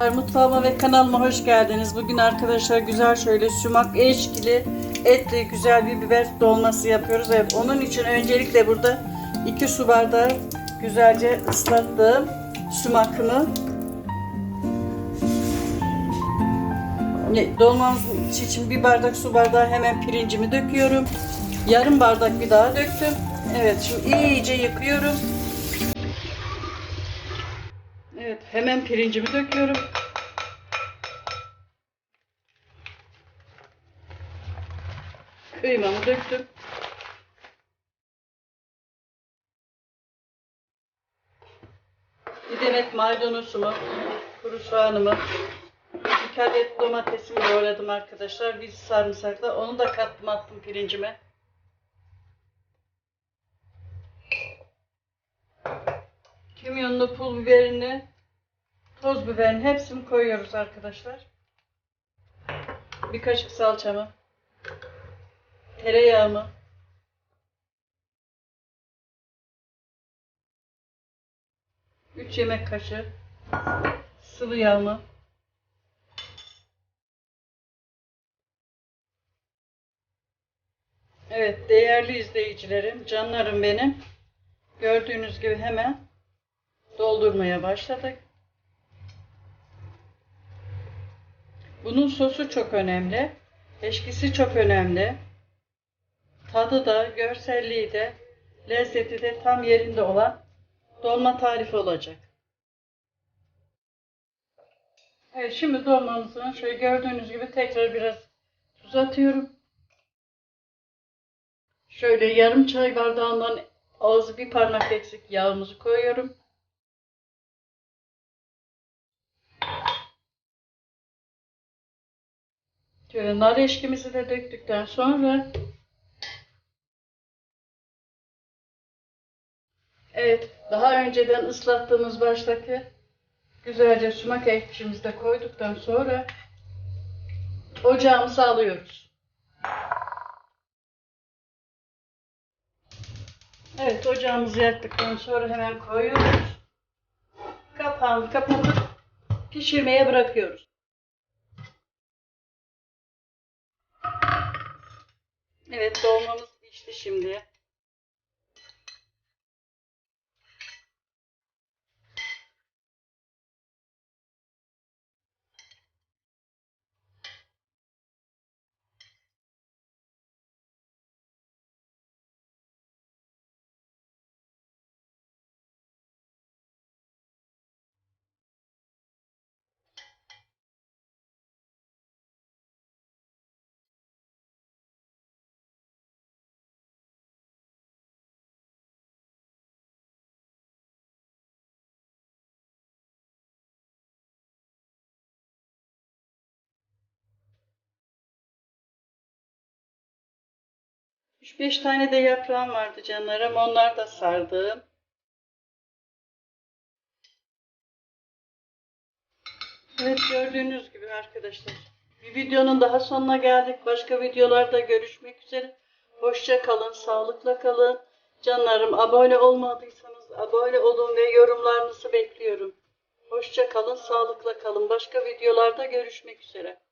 Mutfağıma ve kanalıma hoş geldiniz. Bugün arkadaşlar güzel şöyle sumak eşkili etli güzel bir biber dolması yapıyoruz. Evet, onun için öncelikle burada 2 su bardağı güzelce ıslattığım sumakımı dolmamız için bir bardak su bardağı hemen pirincimi döküyorum. Yarım bardak bir daha döktüm. Evet şimdi iyice yıkıyorum. Hemen pirincimi döküyorum. Kıymamı döktüm. Bir demet maydanozumu, kuru soğanımı, bir adet domatesimi doğradım arkadaşlar. Bir sarımsakla onu da kattım attım pirincime. Kimyonlu pul biberini, toz biberini hepsini koyuyoruz arkadaşlar. Bir kaşık salçamı, tereyağımı, üç yemek kaşığı sıvı yağımı, Evet değerli izleyicilerim, canlarım benim. Gördüğünüz gibi hemen doldurmaya başladık. Bunun sosu çok önemli. Eşkisi çok önemli. Tadı da, görselliği de, lezzeti de tam yerinde olan dolma tarifi olacak. Evet şimdi dolmamızın şöyle gördüğünüz gibi tekrar biraz tuz atıyorum. Şöyle yarım çay bardağından ağzı bir parmak eksik yağımızı koyuyorum. Şöyle nar eşkimizi de döktükten sonra Evet, daha önceden ıslattığımız baştaki güzelce sumak ekşimizi de koyduktan sonra ocağımızı alıyoruz. Evet, ocağımızı yaktıktan sonra hemen koyuyoruz. Kapağını kapatıp pişirmeye bırakıyoruz. Evet, dolmamız pişti şimdi. Üç beş tane de yaprağım vardı canlarım. Onlar da sardım. Evet gördüğünüz gibi arkadaşlar. Bir videonun daha sonuna geldik. Başka videolarda görüşmek üzere. Hoşça kalın, sağlıkla kalın. Canlarım abone olmadıysanız abone olun ve yorumlarınızı bekliyorum. Hoşça kalın, sağlıkla kalın. Başka videolarda görüşmek üzere.